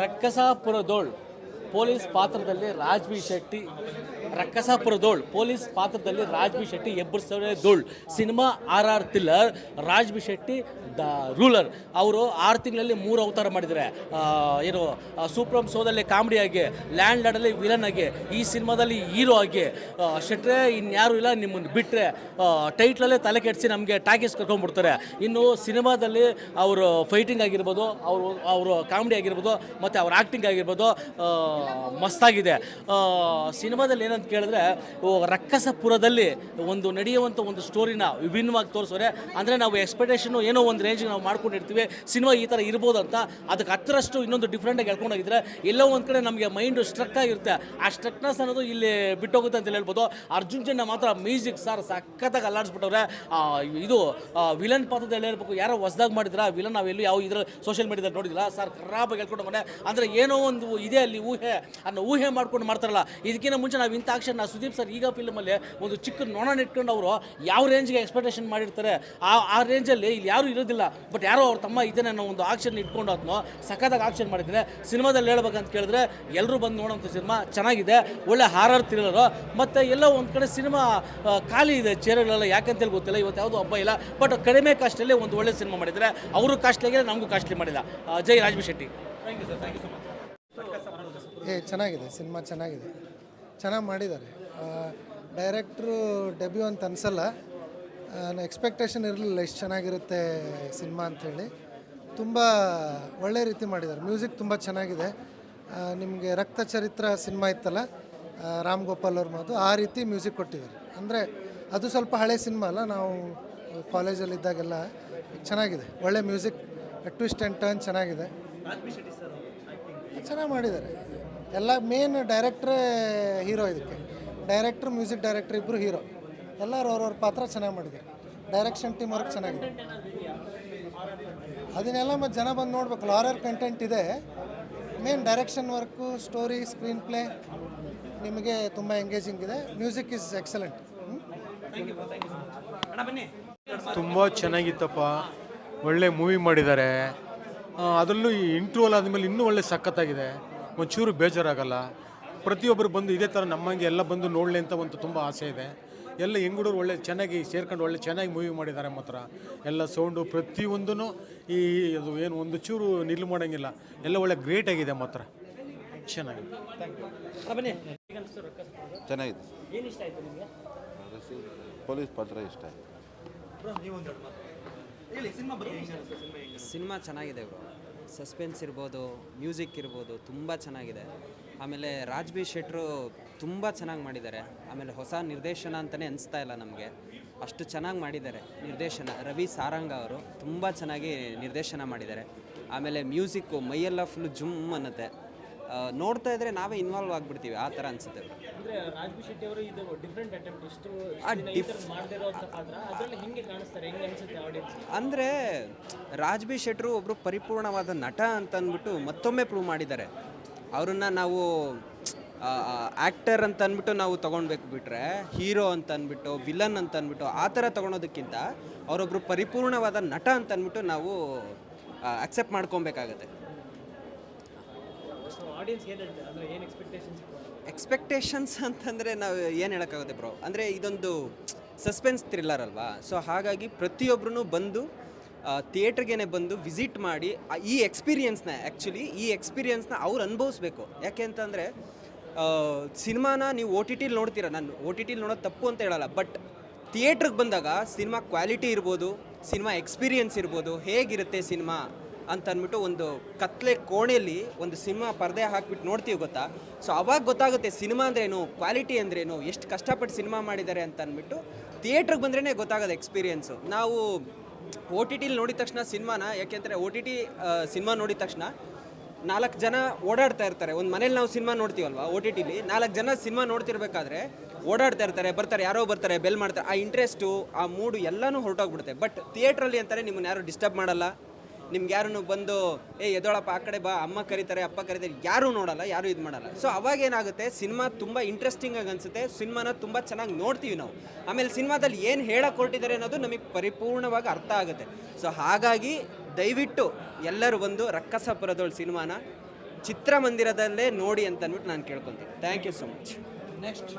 ರಕ್ಕಸಾಪುರದೋಳ್ police ಪಾತ್ರದಲ್ಲಿ ರಾಜ್ವಿ ಶೆಟ್ಟಿ ರಕ್ಕಸಾಪುರದೋಳ್ police ಪಾತ್ರದಲ್ಲಿ ರಾಜ್ಬಿ ಶೆಟ್ಟಿ ಎಬ್ಬರಿಸೋರೆ ಧೋಳ್ cinema R R thriller Raj B Shetty the ruler. ಅವರು ಆರು ತಿಂಗಳಲ್ಲಿ ಮೂರು ಅವತಾರ ಮಾಡಿದ್ದಾರೆ ಆ, ಏನು ಸೂಪ್ರಮ್ ಶೋದಲ್ಲಿ ಕಾಮಿಡಿ ಆಗಿ ಲ್ಯಾಂಡ್ ಲಾಡಲ್ಲಿ ವಿಲನ್ ಆಗಿ ಈ ಸಿನಿಮಾದಲ್ಲಿ ಹೀರೋ ಆಗಿ ಶೆಟ್ರೆ ಇನ್ಯಾರು ಇಲ್ಲ ನಿಮ್ಮನ್ನು ಬಿಟ್ಟರೆ ಟೈಟ್ಲಲ್ಲೇ ತಲೆ ಕೆಡಿಸಿ ನಮಗೆ ಟಾಕೀಸ್ ಕರ್ಕೊಂಡ್ಬಿಡ್ತಾರೆ. ಇನ್ನು ಸಿನಿಮಾದಲ್ಲಿ ಅವರು ಫೈಟಿಂಗ್ ಆಗಿರ್ಬೋದು ಅವರು ಅವರು ಕಾಮಿಡಿ ಆಗಿರ್ಬೋದು ಮತ್ತು ಅವ್ರ ಆ್ಯಕ್ಟಿಂಗ್ ಆಗಿರ್ಬೋದು ಮಸ್ತಾಗಿದೆ. ಸಿನಿಮಾದಲ್ಲಿ ಸಿನಿಮಾದಲ್ಲಿ ಏನಂತ ಕೇಳಿದ್ರೆ ರಕ್ಕಸಪುರದಲ್ಲಿ ಒಂದು ನಡೆಯುವಂಥ ಒಂದು ಸ್ಟೋರಿನ ವಿಭಿನ್ನವಾಗಿ ತೋರಿಸೋರೆ. ಅಂದರೆ ನಾವು ಎಕ್ಸ್ಪೆಕ್ಟೇಷನು ಏನೋ ಒಂದು ರೇಂಜಿಗೆ ನಾವು ಮಾಡ್ಕೊಂಡಿರ್ತೀವಿ. ಸಿನಿಮಾ ಈ ಥರ ಇರ್ಬೋದು ಅಂತ. ಅದಕ್ಕೆ ಹತ್ತರಷ್ಟು ಇನ್ನೊಂದು ಡಿಫ್ರೆಂಟಾಗಿ ಹೇಳ್ಕೊಂಡೋಗಿದ್ರೆ, ಎಲ್ಲೋ ಒಂದು ಕಡೆ ನಮಗೆ ಮೈಂಡು ಸ್ಟ್ರಕ್ ಆಗಿರುತ್ತೆ. ಆ ಸ್ಟ್ರಕ್ನೆಸ್ ಅನ್ನೋದು ಇಲ್ಲಿ ಬಿಟ್ಟೋಗುತ್ತೆ ಅಂತ ಹೇಳ್ಬೋದು. ಅರ್ಜುನ್ ಜನ್ನ ಮಾತ್ರ ಮ್ಯೂಸಿಕ್ ಸರ್ ಸಖತ್ತಾಗಿ ಅಲ್ಲಾಡಿಸ್ಬಿಟ್ಟವ್ರೆ. ಇದು ವಿಲನ್ ಪಾತ್ರದಲ್ಲಿ ಹೇಳ್ಬೇಕು, ಯಾರೋ ಹೊಸದಾಗಿ ಮಾಡಿದ್ರ? ವಿಲನ್ ನಾವೆಲ್ಲೂ ಯಾವ ಇದ್ರ ಸೋಷಿಯಲ್ ಮೀಡಿಯಾದಲ್ಲಿ ನೋಡಿದಿಲ್ಲ. ಸರ್, ಖರಾಬಾಗಿ ಹೇಳ್ಕೊಂಡು ಮನೆ ಅಂದರೆ ಏನೋ ಒಂದು ಇದೆ ಅಲ್ಲಿ ಊಹೆ ಅನ್ನೋ ಊಹೆ ಮಾಡ್ಕೊಂಡು ಮಾಡ್ತಾರಲ್ಲ. ಇದಕ್ಕಿಂತ ಮುಂಚೆ ನಾವು ಇಂಥ ಆಕ್ಷನ್ ಸುದೀಪ್ ಸರ್ ಈಗ ಫಿಲ್ಮಲ್ಲಿ ಒಂದು ಚಿಕ್ಕ ನೊಣ ಇಟ್ಕೊಂಡು ಅವರು ಯಾವ ರೇಂಜ್ಗೆ ಎಕ್ಸ್ಪೆಕ್ಟೇಷನ್ ಮಾಡಿರ್ತಾರೆ? ಆ ಆ ರೇಂಜಲ್ಲಿ ಇಲ್ಲಿ ಯಾರೂ ಇರೋದಿಲ್ಲ. ಬಟ್ ಯಾರೋ ಅವ್ರ ತಮ್ಮ ಇದನ್ನೇ ಅನ್ನೋ ಒಂದು ಆಕ್ಷನ್ ಇಟ್ಕೊಂಡು ಅದನ್ನು ಸಖತ್ತಾಗಿ ಆಕ್ಷನ್ ಮಾಡಿದ್ದೀನಿ ಸಿನಿಮಾದಲ್ಲಿ ಹೇಳ್ಬೇಕಂತ ಕೇಳಿದ್ರೆ ಎಲ್ಲರೂ ಬಂದು ನೋಡೋಂಥ ಸಿನಿಮಾ ಚೆನ್ನಾಗಿದೆ. ಒಳ್ಳೆ ಹಾರರ್ ಥ್ರಿಲ್ಲರು ಮತ್ತು ಎಲ್ಲೋ ಒಂದು ಕಡೆ ಸಿನಿಮಾ ಖಾಲಿ ಇದೆ ಚೇರ್ಗಳೆಲ್ಲ ಯಾಕಂತೇಳಿ ಗೊತ್ತಿಲ್ಲ. ಇವತ್ತು ಯಾವುದೂ ಹಬ್ಬ ಇಲ್ಲ. ಬಟ್ ಕಡಿಮೆ ಕಾಸ್ಟಲ್ಲಿ ಒಂದು ಒಳ್ಳೆ ಸಿನಿಮಾ ಮಾಡಿದರೆ ಅವರು ಕಾಸ್ಟ್ಲಿ ಆಗಿದೆ ನಮಗೂ ಕಾಸ್ಟ್ಲಿ ಮಾಡಿಲ್ಲ. ಆ, ಜೈ ರಾಜ್ಬಿ ಶೆಟ್ಟಿ. ಏ ಚೆನ್ನಾಗಿದೆ. ಸಿನಿಮಾ ಚೆನ್ನಾಗಿದೆ. ಚೆನ್ನಾಗಿ ಮಾಡಿದ್ದಾರೆ. ಡೈರೆಕ್ಟ್ರು ಡೆಬ್ಯೂ ಅಂತ ಅನಿಸಲ್ಲ. ಎಕ್ಸ್ಪೆಕ್ಟೇಷನ್ ಇರಲಿಲ್ಲ ಎಷ್ಟು ಚೆನ್ನಾಗಿರುತ್ತೆ ಸಿನಿಮಾ ಅಂಥೇಳಿ ತುಂಬ ಒಳ್ಳೆ ರೀತಿ ಮಾಡಿದ್ದಾರೆ. ಮ್ಯೂಸಿಕ್ ತುಂಬ ಚೆನ್ನಾಗಿದೆ. ನಿಮಗೆ ರಕ್ತ ಚರಿತ್ರ ಸಿನಿಮಾ ಇತ್ತಲ್ಲ ರಾಮ್ ಗೋಪಾಲ್ ಅವ್ರ ಮಾತು ಆ ರೀತಿ ಮ್ಯೂಸಿಕ್ ಕೊಟ್ಟಿದ್ದಾರೆ. ಅಂದರೆ ಅದು ಸ್ವಲ್ಪ ಹಳೆ ಸಿನಿಮಾ ಅಲ್ಲ ನಾವು ಕಾಲೇಜಲ್ಲಿದ್ದಾಗೆಲ್ಲ ಚೆನ್ನಾಗಿದೆ. ಒಳ್ಳೆ ಮ್ಯೂಸಿಕ್ ಟ್ವಿಸ್ಟ್ ಆ್ಯಂಡ್ ಟರ್ನ್ ಚೆನ್ನಾಗಿದೆ. ಚೆನ್ನಾಗಿ ಮಾಡಿದ್ದಾರೆ. ಎಲ್ಲ ಮೇನ್ ಡೈರೆಕ್ಟ್ರೇ ಹೀರೋ ಇದಕ್ಕೆ. ಡೈರೆಕ್ಟ್ರ್ ಮ್ಯೂಸಿಕ್ ಡೈರೆಕ್ಟ್ರ್ ಇಬ್ಬರು ಹೀರೋ ಎಲ್ಲರೂ ಅವ್ರವ್ರ ಪಾತ್ರ ಚೆನ್ನಾಗಿ ಮಾಡಿದ್ದಾರೆ ಡೈರೆಕ್ಷನ್ ಟೀಮ್ ವರ್ಕ್ ಚೆನ್ನಾಗಿದೆ. ಅದನ್ನೆಲ್ಲ ಮತ್ತು ಜನ ಬಂದು ನೋಡ್ಬೇಕು. ಲಾರರ್ ಕಂಟೆಂಟ್ ಇದೆ. Main direction work story screenplay ನಿಮಗೆ ತುಂಬ ಎಂಗೇಜಿಂಗ್ ಇದೆ. ಮ್ಯೂಸಿಕ್ ಇಸ್ ಎಕ್ಸಲೆಂಟ್ ತುಂಬ ಚೆನ್ನಾಗಿತ್ತಪ್ಪ. ಒಳ್ಳೆ ಮೂವಿ ಮಾಡಿದ್ದಾರೆ. ಅದರಲ್ಲೂ ಇಂಟ್ರೋಲ್ ಆದಮೇಲೆ ಇನ್ನೂ ಒಳ್ಳೆ ಸಖತ್ತಾಗಿದೆ. ಒಂಚೂರು ಬೇಜಾರಾಗಲ್ಲ. ಪ್ರತಿಯೊಬ್ಬರು ಬಂದು ಇದೇ ಥರ ನಮ್ಮಂಗೆ ಎಲ್ಲ ಬಂದು ನೋಡಲಿ ಅಂತ ಒಂದು ತುಂಬ ಆಸೆ ಇದೆ. ಎಲ್ಲ ಹೆಂಗಡೂರು ಒಳ್ಳೆ ಚೆನ್ನಾಗಿ ಸೇರ್ಕೊಂಡು ಒಳ್ಳೆ ಚೆನ್ನಾಗಿ ಮೂವಿ ಮಾಡಿದ್ದಾರೆ ಮಾತ್ರ. ಎಲ್ಲ ಸೌಂಡು ಪ್ರತಿಯೊಂದೂ ಈ ಅದು ಏನು ಒಂದು ಚೂರು ನಿಲ್ಲು ಮಾಡೋಂಗಿಲ್ಲ. ಎಲ್ಲ ಒಳ್ಳೆ ಗ್ರೇಟ್ ಆಗಿದೆ ಮಾತ್ರ. ಚೆನ್ನಾಗಿದೆ. ಚೆನ್ನಾಗಿದೆ. ಪೊಲೀಸ್ ಪಾತ್ರ ಇಷ್ಟ ಆಯ್ತು. ಸಿನಿಮಾ ಚೆನ್ನಾಗಿದೆ ಬ್ರೋ. ಸಸ್ಪೆನ್ಸ್ ಇರ್ಬೋದು, ಮ್ಯೂಸಿಕ್ ಇರ್ಬೋದು, ತುಂಬ ಚೆನ್ನಾಗಿದೆ. ಆಮೇಲೆ ರಾಜ್ಬಿ ಶೆಟ್ರು ತುಂಬ ಚೆನ್ನಾಗಿ ಮಾಡಿದ್ದಾರೆ. ಆಮೇಲೆ ಹೊಸ ನಿರ್ದೇಶನ ಅಂತಲೇ ಅನಿಸ್ತಾ ಇಲ್ಲ ನಮಗೆ. ಅಷ್ಟು ಚೆನ್ನಾಗಿ ಮಾಡಿದ್ದಾರೆ ನಿರ್ದೇಶನ. ರವಿ ಸಾರಂಗ ಅವರು ತುಂಬ ಚೆನ್ನಾಗಿ ನಿರ್ದೇಶನ ಮಾಡಿದ್ದಾರೆ. ಆಮೇಲೆ ಮ್ಯೂಸಿಕ್ಕು ಮೈಯೆಲ್ಲ ಫುಲ್ ಜುಮ್ ಅನ್ನತ್ತೆ. ನೋಡ್ತಾ ಇದ್ರೆ ನಾವೇ ಇನ್ವಾಲ್ವ್ ಆಗಿಬಿಡ್ತೀವಿ ಆ ಥರ ಅನಿಸುತ್ತೆ. ರಾಜ್ಬಿ ಅಂದರೆ ರಾಜ್ಬಿ ಶೆಟ್ರು ಒಬ್ಬರು ಪರಿಪೂರ್ಣವಾದ ನಟ ಅಂತ ಅಂದ್ಬಿಟ್ಟು ಮತ್ತೊಮ್ಮೆ ಪ್ರೂವ್ ಮಾಡಿದ್ದಾರೆ. ಅವರನ್ನು ನಾವು ಆ್ಯಕ್ಟರ್ ಅಂತ ಅಂದ್ಬಿಟ್ಟು ನಾವು ತೊಗೊಳ್ಬೇಕು ಬಿಟ್ರೆ ಹೀರೋ ಅಂತ ಅಂದ್ಬಿಟ್ಟು ವಿಲನ್ ಅಂತ ಅಂದ್ಬಿಟ್ಟು ಆ ಥರ ತೊಗೊಳೋದಕ್ಕಿಂತ ಅವರೊಬ್ಬರು ಪರಿಪೂರ್ಣವಾದ ನಟ ಅಂತ ಅಂದ್ಬಿಟ್ಟು ನಾವು ಅಕ್ಸೆಪ್ಟ್ ಮಾಡ್ಕೊಬೇಕಾಗತ್ತೆ ಆಡಿಯನ್ಸ್ ಏನು ಹೇಳ್ತಾರೆ ಅಂದರೆ ಏನು ಎಕ್ಸ್ಪೆಕ್ಟೇಷನ್ಸ್ ಅಂತಂದರೆ ನಾವು ಏನು ಹೇಳೋಕ್ಕಾಗುತ್ತೆ ಬ್ರೋ ಅಂದರೆ ಇದೊಂದು ಸಸ್ಪೆನ್ಸ್ ಥ್ರಿಲ್ಲರ್ ಅಲ್ವಾ? ಸೊ ಹಾಗಾಗಿ ಪ್ರತಿಯೊಬ್ಬರೂ ಬಂದು ಥಿಯೇಟ್ರಿಗೇನೆ ಬಂದು ವಿಸಿಟ್ ಮಾಡಿ ಈ ಎಕ್ಸ್ಪೀರಿಯನ್ಸ್ನ ಆ್ಯಕ್ಚುಲಿ ಈ ಎಕ್ಸ್ಪೀರಿಯನ್ಸ್ನ ಅವ್ರು ಅನುಭವಿಸ್ಬೇಕು. ಯಾಕೆ ಅಂತಂದರೆ ಸಿನಿಮಾನ ನೀವು ಓ ಟಿ ಟಿಲಿ ನೋಡ್ತೀರ. ನಾನು ಓ ಟಿ ಟಿಲಿ ನೋಡೋದು ತಪ್ಪು ಅಂತ ಹೇಳಲ್ಲ. ಬಟ್ ಥಿಯೇಟ್ರಿಗೆ ಬಂದಾಗ ಸಿನಿಮಾ ಕ್ವಾಲಿಟಿ ಇರ್ಬೋದು, ಸಿನಿಮಾ ಎಕ್ಸ್ಪೀರಿಯನ್ಸ್ ಇರ್ಬೋದು, ಹೇಗಿರುತ್ತೆ ಸಿನಿಮಾ? ಅಂತ ಅಂದ್ಬಿಟ್ಟು ಒಂದು ಕತ್ಲೆ ಕೋಣೆಯಲ್ಲಿ ಒಂದು ಸಿನಿಮಾ ಪರದೆ ಹಾಕ್ಬಿಟ್ಟು ನೋಡ್ತೀವಿ ಗೊತ್ತಾ? ಸೊ ಅವಾಗ ಗೊತ್ತಾಗುತ್ತೆ ಸಿನಿಮಾ ಅಂದ್ರೇನು ಕ್ವಾಲಿಟಿ ಅಂದ್ರೇನು, ಎಷ್ಟು ಕಷ್ಟಪಟ್ಟು ಸಿನಿಮಾ ಮಾಡಿದ್ದಾರೆ ಅಂತ ಅಂದ್ಬಿಟ್ಟು ಥಿಯೇಟ್ರಿಗೆ ಬಂದ್ರೇ ಗೊತ್ತಾಗೋದು ಎಕ್ಸ್ಪೀರಿಯೆನ್ಸು ನಾವು ಓ ಟಿ ಟಿಲಿ ನೋಡಿದ ತಕ್ಷಣ ಸಿನಿಮಾನ, ಯಾಕೆಂದರೆ ಓ ಟಿ ಟಿ ಸಿನಿಮಾ ನೋಡಿದ ತಕ್ಷಣ ನಾಲ್ಕು ಜನ ಓಡಾಡ್ತಾ ಇರ್ತಾರೆ. ಒಂದು ಮನೇಲಿ ನಾವು ಸಿನಿಮಾ ನೋಡ್ತೀವಲ್ವ ಓ ಟಿ ಟಿಲಿ ನಾಲ್ಕು ಜನ ಸಿನಿಮಾ ನೋಡ್ತಿರ್ಬೇಕಾದ್ರೆ ಓಡಾಡ್ತಾ ಇರ್ತಾರೆ, ಬರ್ತಾರೆ, ಯಾರೋ ಬರ್ತಾರೆ, ಬೆಲ್ ಮಾಡ್ತಾರೆ. ಆ ಇಂಟ್ರೆಸ್ಟು ಆ ಮೂಡು ಎಲ್ಲನೂ ಹೊರಟೋಗ್ಬಿಡುತ್ತೆ. ಬಟ್ ಥಿಯೇಟ್ರಲ್ಲಿ ಅಂತಾರೆ ನಿಮ್ಮನ್ನ ಯಾರು ಡಿಸ್ಟರ್ಬ್ ಮಾಡಲ್ಲ. ನಿಮ್ಗೆ ಯಾರು ಬಂದು ಏ ಎದೊಳಪ್ಪ ಆ ಕಡೆ ಬಾ ಅಮ್ಮ ಕರೀತಾರೆ ಅಪ್ಪ ಕರೀತಾರೆ ಯಾರೂ ನೋಡಲ್ಲ ಯಾರೂ ಇದು ಮಾಡಲ್ಲ. ಸೊ ಅವಾಗ ಏನಾಗುತ್ತೆ ಸಿನಿಮಾ ತುಂಬ ಇಂಟ್ರೆಸ್ಟಿಂಗ್ ಆಗಿ ಅನಿಸುತ್ತೆ ಸಿನಿಮಾನ ತುಂಬ ಚೆನ್ನಾಗಿ ನೋಡ್ತೀವಿ ನಾವು. ಆಮೇಲೆ ಸಿನಿಮಾದಲ್ಲಿ ಏನು ಹೇಳಕ್ಕೆ ಹೊರಟಿದ್ದಾರೆ ಅನ್ನೋದು ನಮಗೆ ಪರಿಪೂರ್ಣವಾಗಿ ಅರ್ಥ ಆಗುತ್ತೆ. ಸೊ ಹಾಗಾಗಿ ದಯವಿಟ್ಟು ಎಲ್ಲರೂ ಬಂದು ರಕ್ಕಸಪುರದೋಳ್ ಸಿನಿಮಾನ ಚಿತ್ರಮಂದಿರದಲ್ಲೇ ನೋಡಿ ಅಂತ ಅಂದ್ಬಿಟ್ಟು ನಾನು ಕೇಳ್ಕೊತೀನಿ. Thank you so much next